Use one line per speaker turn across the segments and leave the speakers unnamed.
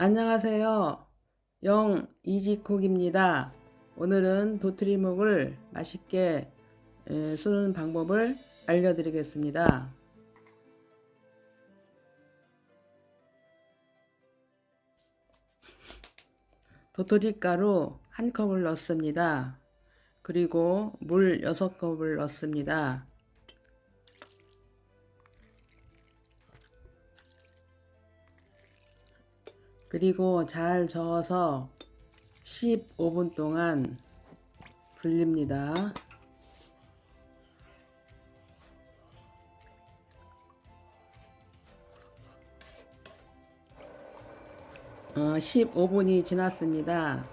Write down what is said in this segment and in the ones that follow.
안녕하세요. 영 이지콕입니다. 오늘은 도토리묵을 맛있게 에, 쓰는 방법을 알려드리겠습니다. 도토리 가루 한 컵을 넣습니다. 그리고 물 6컵을 넣습니다. 그리고 잘 저어서 15분 동안 불립니다. 어, 15분이 지났습니다.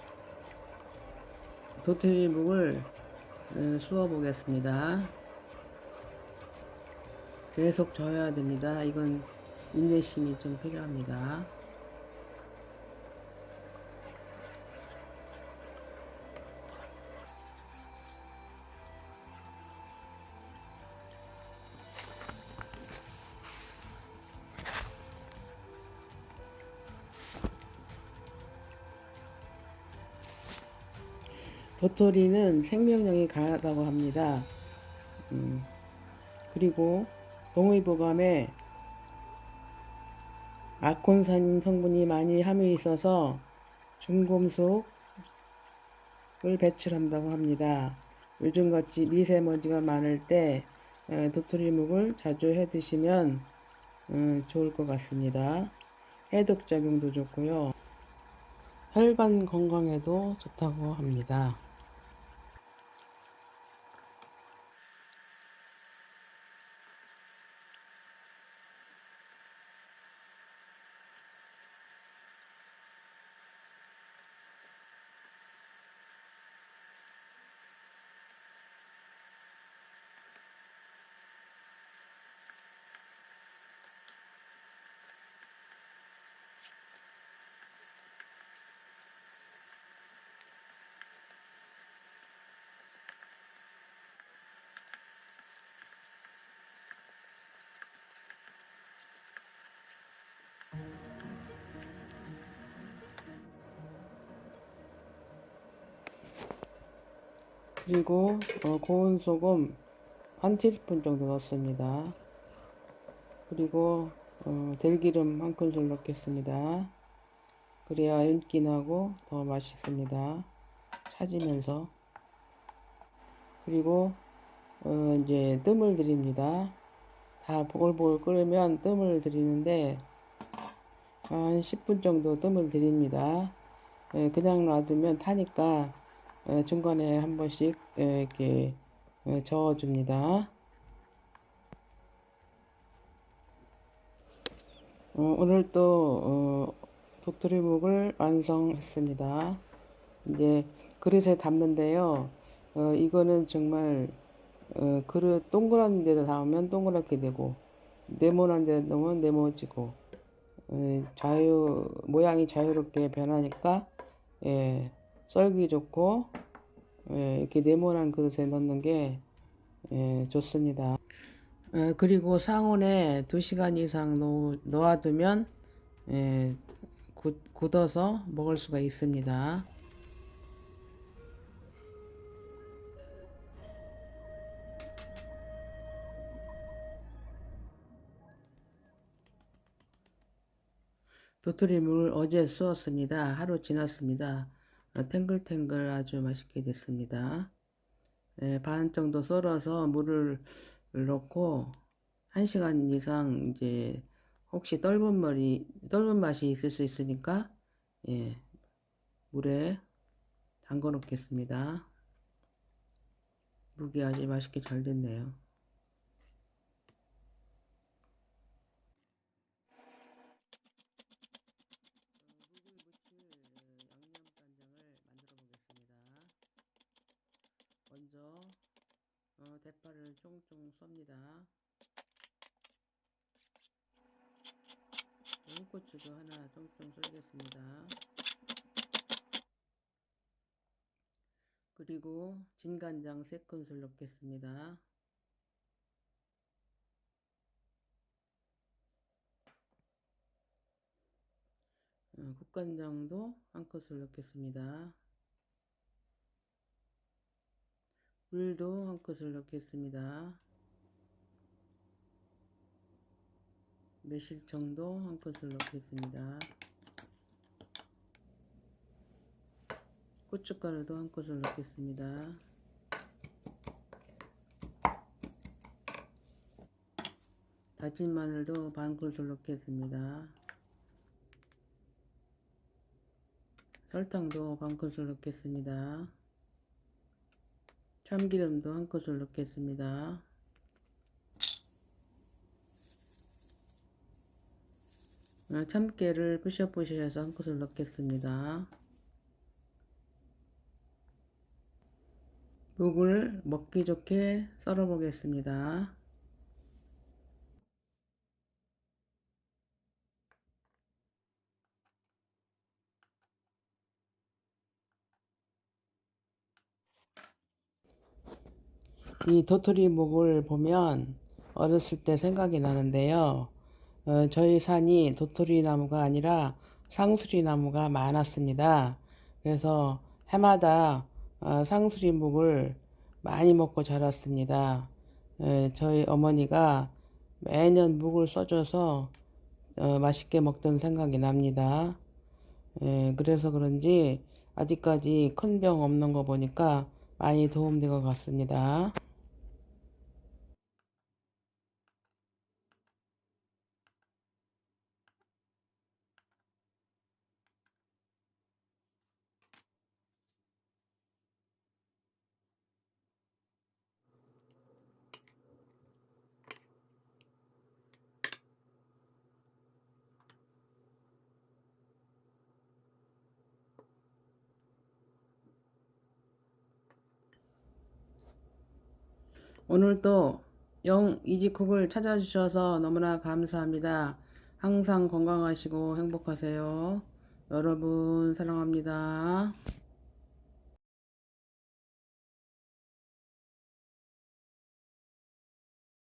도토리묵을 어, 수워 보겠습니다. 계속 저어야 됩니다. 이건 인내심이 좀 필요합니다. 도토리는 생명력이 강하다고 합니다. 음, 그리고 동의보감에 아콘산 성분이 많이 함유 있어서 중금속을 배출한다고 합니다. 요즘같이 미세먼지가 많을 때 에, 도토리묵을 자주 해 드시면 음, 좋을 것 같습니다. 해독 작용도 좋고요. 혈관 건강에도 좋다고 합니다. 그리고 어, 고운 소금 한 티스푼 정도 넣습니다. 그리고 어, 들기름 한 큰술 넣겠습니다. 그래야 윤기 나고 더 맛있습니다. 차지면서 그리고 어, 이제 뜸을 들입니다. 다 보글보글 끓으면 뜸을 들이는데 한 10분 정도 뜸을 들입니다. 예, 그냥 놔두면 타니까 예, 중간에 한 번씩 예, 이렇게 예, 저어줍니다. 어, 오늘 또 어, 도토리묵을 완성했습니다. 이제 그릇에 담는데요. 어, 이거는 정말 어, 그릇 동그란 데다 담으면 동그랗게 되고 네모난 데 넣으면 네모지고 어, 자유 모양이 자유롭게 변하니까 예, 썰기 좋고 예, 이렇게 네모난 그릇에 넣는 게 예, 좋습니다. 예, 그리고 상온에 2시간 이상 놓, 놓아두면 예, 굳, 굳어서 먹을 수가 있습니다. 도토리묵을 어제 쏘았습니다. 하루 지났습니다. 어, 탱글탱글 아주 맛있게 됐습니다. 예, 반 정도 썰어서 물을 넣고 1시간 이상 이제 혹시 떫은 머리 떫은 맛이 있을 수 있으니까 예, 물에 담궈 놓겠습니다. 묵이 아주 맛있게 잘 됐네요. 묵을 무칠 양념간장을 만들어 보겠습니다. 먼저 어, 대파를 쫑쫑 썹니다. 홍고추도 하나 쫑쫑 썰겠습니다. 그리고 진간장 3큰술 넣겠습니다. 어, 어, 국간장도 한 큰술 넣겠습니다. 물도 한 큰술 넣겠습니다. 매실청도 한 큰술 넣겠습니다. 고춧가루도 한 큰술 넣겠습니다. 다진 마늘도 반 큰술 넣겠습니다. 설탕도 반 큰술 넣겠습니다. 참기름도 한 큰술 넣겠습니다. 아, 참깨를 부셔부셔서 한 큰술 넣겠습니다. 묵을 먹기 좋게 썰어 보겠습니다. 이 도토리 묵을 보면 어렸을 때 생각이 나는데요. 어, 저희 산이 도토리 나무가 아니라 상수리 나무가 많았습니다. 그래서 해마다 어, 상수리 묵을 많이 먹고 자랐습니다. 에, 저희 어머니가 매년 묵을 써줘서 어, 맛있게 먹던 생각이 납니다. 에, 그래서 그런지 아직까지 큰 병 없는 거 보니까 많이 도움된 것 같습니다. 오늘도 영 이지쿡을 찾아주셔서 너무나 감사합니다. 항상 건강하시고 행복하세요. 여러분 사랑합니다.